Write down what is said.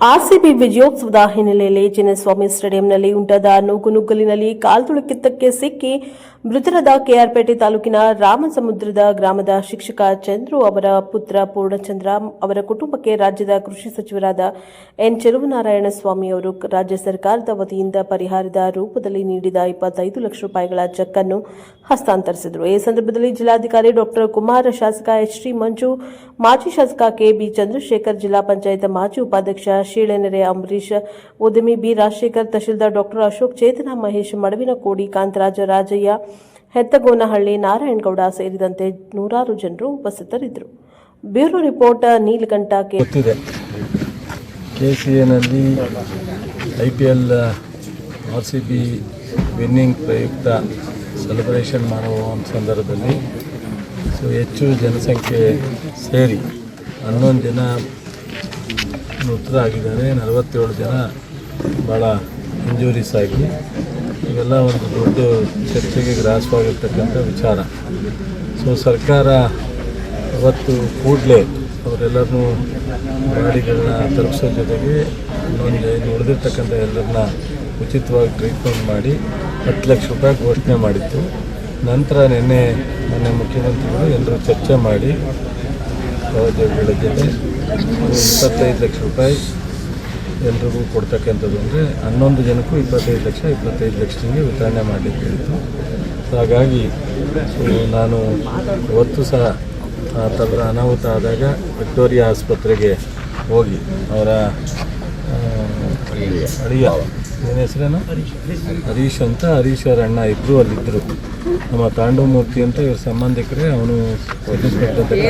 RCB ವಿಜಯೋತ್ಸವದ ಹಿನ್ನೆಲೆಯಲ್ಲಿ ಚಿನ್ನಸ್ವಾಮಿ ಸ್ಟೇಡಿಯಂನಲ್ಲಿ ಉಂಟಾದ ನೂಕುನುಗ್ಗಲಿನಲ್ಲಿ ಕಾಲ್ತುಳಿಕಿತ್ತಕ್ಕೆ ಸಿಕ್ಕಿ ಮೃತರಾದ ಕೆಆರ್ಪೇಟೆ ತಾಲೂಕಿನ ರಾಮಸಮುದ್ರದ ಗ್ರಾಮದ ಶಿಕ್ಷಕ ಚಂದ್ರು ಅವರ ಪುತ್ರ ಪೂರ್ಣಚಂದ್ರ ಅವರ ಕುಟುಂಬಕ್ಕೆ ರಾಜ್ಯದ ಕೃಷಿ ಸಚಿವರಾದ ಎನ್ ಚೆಲುವನಾರಾಯಣ ಸ್ವಾಮಿ ಅವರು ರಾಜ್ಯ ಸರ್ಕಾರದ ವತಿಯಿಂದ ಪರಿಹಾರದ ರೂಪದಲ್ಲಿ ನೀಡಿದ ಇಪ್ಪತ್ತೈದು ಲಕ್ಷ ರೂಪಾಯಿಗಳ ಚೆಕ್ ಅನ್ನು ಹಸ್ತಾಂತರಿಸಿದರು. ಈ ಸಂದರ್ಭದಲ್ಲಿ ಜಿಲ್ಲಾಧಿಕಾರಿ ಡಾಕ್ಟರ್ ಕುಮಾರ್, ಶಾಸಕ ಎಚ್ ಮಂಜು, ಮಾಜಿ ಶಾಸಕ ಕೆಬಿ ಚಂದ್ರಶೇಖರ್, ಜಿಲ್ಲಾ ಪಂಚಾಯತ್ ಮಾಜಿ ಉಪಾಧ್ಯಕ್ಷ ಶೀಳೆನೆರೆ ಅಂಬರೀಶ್ ಉದ್ಯಮಿ ಬಿ ರಾಜಶೇಖರ್, ತಹಶೀಲ್ದಾರ್ ಡಾಕ್ಟರ್ ಅಶೋಕ್ ಚೇತನ, ಮಹೇಶ್ ಮಡವಿನಕೋಡಿ ಕಾಂತರಾಜ ರಾಜಯ್ಯ, ಹೆತ್ತಗೋನಹಳ್ಳಿ ನಾರಾಯಣಗೌಡ ಸೇರಿದಂತೆ ನೂರಾರು ಜನರು ಉಪಸ್ಥಿತರಿದ್ದರು. Bureau report, Neelakanta, K. ಗೊತ್ತಿದೆ. K C ಎನಲ್ಲಿ I P L, R C B winning ಪ್ರಯುಕ್ತ ಸೆಲೆಬ್ರೇಷನ್ ಮಾಡುವ ಸಂದರ್ಭದಲ್ಲಿ ಸೊ, ಹೆಚ್ಚು ಜನಸಂಖ್ಯೆ ಸೇರಿ ಹನ್ನೊಂದು ಜನ ಮೃತರಾಗಿದ್ದಾರೆ ನಲವತ್ತೇಳು ಜನ ಭಾಳ ಇಂಜುರೀಸ್ ಆಗಿ ಇವೆಲ್ಲ ಒಂದು ದೊಡ್ಡ ಚರ್ಚೆಗೆ ಗ್ರಾಸವಾಗಿರ್ತಕ್ಕಂಥ ವಿಚಾರ. ಸೊ ಸರ್ಕಾರ ಅವತ್ತು ಕೂಡಲೇ ಅವರೆಲ್ಲರನ್ನೂ ಗಾಡಿಗಳನ್ನ ತಲುಪಿಸೋ ಜೊತೆಗೆ ಇನ್ನೊಂದು ಇನ್ನು ಉಳಿದಿರ್ತಕ್ಕಂಥ ಎಲ್ಲರನ್ನ ಉಚಿತವಾಗಿ ಟ್ರೀಟ್ಮೆಂಟ್ ಮಾಡಿ ಹತ್ತು ಲಕ್ಷ ರೂಪಾಯಿ ಘೋಷಣೆ ಮಾಡಿತ್ತು. ನಂತರ ನಿನ್ನೆ ಮೊನ್ನೆ ಮುಖ್ಯಮಂತ್ರಿಗಳು ಎಲ್ಲರೂ ಚರ್ಚೆ ಮಾಡಿ ಇಪ್ಪತ್ತೈದು ಲಕ್ಷ ರೂಪಾಯಿ ಎಲ್ರಿಗೂ ಕೊಡ್ತಕ್ಕಂಥದ್ದು ಅಂದರೆ ಹನ್ನೊಂದು ಜನಕ್ಕೂ ಇಪ್ಪತ್ತೈದು ಲಕ್ಷ, ಇಪ್ಪತ್ತೈದು ಲಕ್ಷದಿಂದ ವಿತರಣೆ ಮಾಡಲಿಕ್ಕೆ ಹೇಳಿತು ಹಾಗಾಗಿ ನಾನು ಇವತ್ತು ಸಹ ಆ ಥರದ ಅನಾಹುತ ಆದಾಗ ವಿಕ್ಟೋರಿಯಾ ಆಸ್ಪತ್ರೆಗೆ ಹೋಗಿ ಅವರ ಅಳಿಯ, ಏನು ಹೆಸರೇನು? ಹರೀಶ್ ಅಂತ, ಹರೀಶ್ ಅವರ ಅಣ್ಣ ಇಬ್ಬರು ಅಲ್ಲಿದ್ದರು ನಮ್ಮ ತಾಂಡವಮೂರ್ತಿ ಅಂತ ಇವ್ರ ಸಂಬಂಧಿಕರೇ ಅವನು